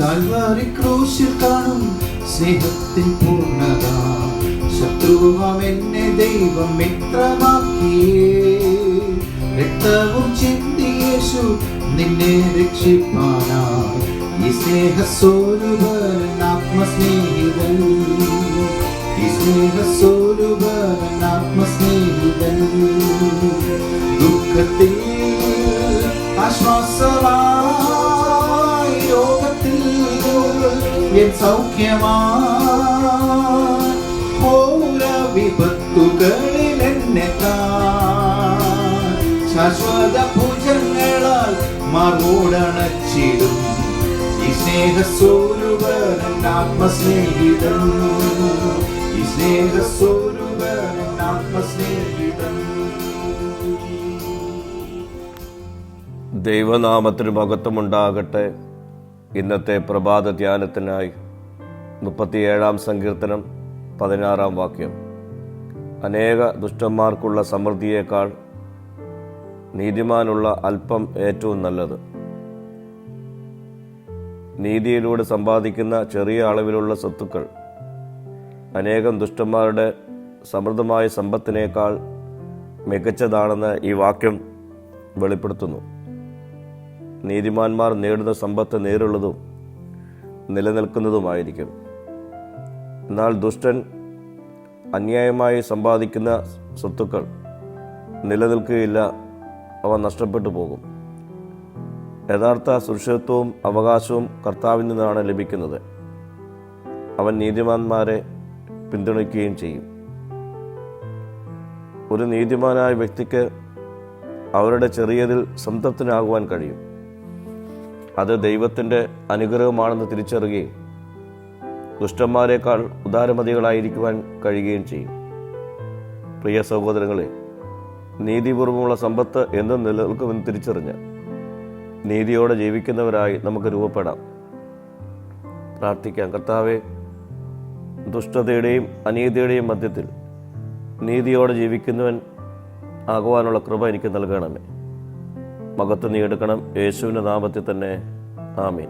കാൽവാരി ക്രൂശിൽ കാണും സ്നേഹത്തിൻ പൂർണത. ശത്രുവാം എന്നെ ദൈവം മിത്രമാക്കിയേ. രക്തവും ചിന്തി യേശു നിന്നെ രക്ഷിപ്പാനായി. ഈ സ്നേഹസ്വരൂപൻ ആത്മസ്നേഹിതൻ. ഈ സ്നേഹസ്വരൂപൻ ആത്മസ്നേഹിതൻ. ദുഃഖത്തിൽ ആശ്വാസമായി എൻ ഓര വിപത്തുകളിൽ എന്നെ ശാശ്വത ഭുജങ്ങളാൽ മറോടണച്ചിടും. ഈ സ്നേഹസ്വരൂപൻ ആത്മസ്നേഹിതൻ ഈ സ്നേഹസ്വരൂപൻ ആത്മസ്നേഹിതൻ ദൈവനാമത്തിന് മഹത്വമുണ്ടാകട്ടെ. ഇന്നത്തെ പ്രഭാത ധ്യാനത്തിനായി മുപ്പത്തിയേഴാം സങ്കീർത്തനം പതിനാറാം വാക്യം. അനേക ദുഷ്ടന്മാർക്കുള്ള സമൃദ്ധിയേക്കാൾ നീതിമാനുള്ള അല്പം ഏറ്റവും നല്ലത്. നീതിയിലൂടെ സമ്പാദിക്കുന്ന ചെറിയ അളവിലുള്ള സ്വത്തുക്കൾ അനേകം ദുഷ്ടന്മാരുടെ സമൃദ്ധമായ സമ്പത്തിനേക്കാൾ മികച്ചതാണെന്ന് ഈ വാക്യം വെളിപ്പെടുത്തുന്നു. നീതിമാന്മാർ നേടുന്ന സമ്പത്ത് നേരുള്ളതും നിലനിൽക്കുന്നതുമായിരിക്കും. എന്നാൽ ദുഷ്ടൻ അന്യായമായി സമ്പാദിക്കുന്ന സ്വത്തുക്കൾ നിലനിൽക്കുകയില്ല അവ നഷ്ടപ്പെട്ടു പോകും. യഥാർത്ഥ സുരക്ഷിതത്വവും അവകാശവും കർത്താവിൽ നിന്നാണ് ലഭിക്കുന്നത്. അവൻ നീതിമാന്മാരെ പിന്തുണയ്ക്കുകയും ചെയ്യും. ഒരു നീതിമാനായ വ്യക്തിക്ക് അവരുടെ ചെറിയതിൽ സംതൃപ്തനാകുവാൻ കഴിയും. അത് ദൈവത്തിന്റെ അനുഗ്രഹമാണെന്ന് തിരിച്ചറിയുകയും ദുഷ്ടന്മാരെക്കാൾ ഉദാരമതികളായിരിക്കുവാൻ കഴിയുകയും ചെയ്യും. പ്രിയ സഹോദരങ്ങളെ നീതിപൂർവമുള്ള സമ്പത്ത് എന്നും നിലനിൽക്കുമെന്ന് തിരിച്ചറിഞ്ഞ് നീതിയോടെ ജീവിക്കുന്നവരായി നമുക്ക് രൂപപ്പെടാം. പ്രാർത്ഥിക്കാം. കർത്താവെ ദുഷ്ടതയുടെയും അനീതിയുടെയും മധ്യത്തിൽ നീതിയോടെ ജീവിക്കുന്നവൻ ആകുവാനുള്ള കൃപ എനിക്ക് നൽകണമേ. മകത്ത് നീ എടുക്കണം യേശുവിന്റെ നാമത്തിൽ തന്നെ. ആമീൻ.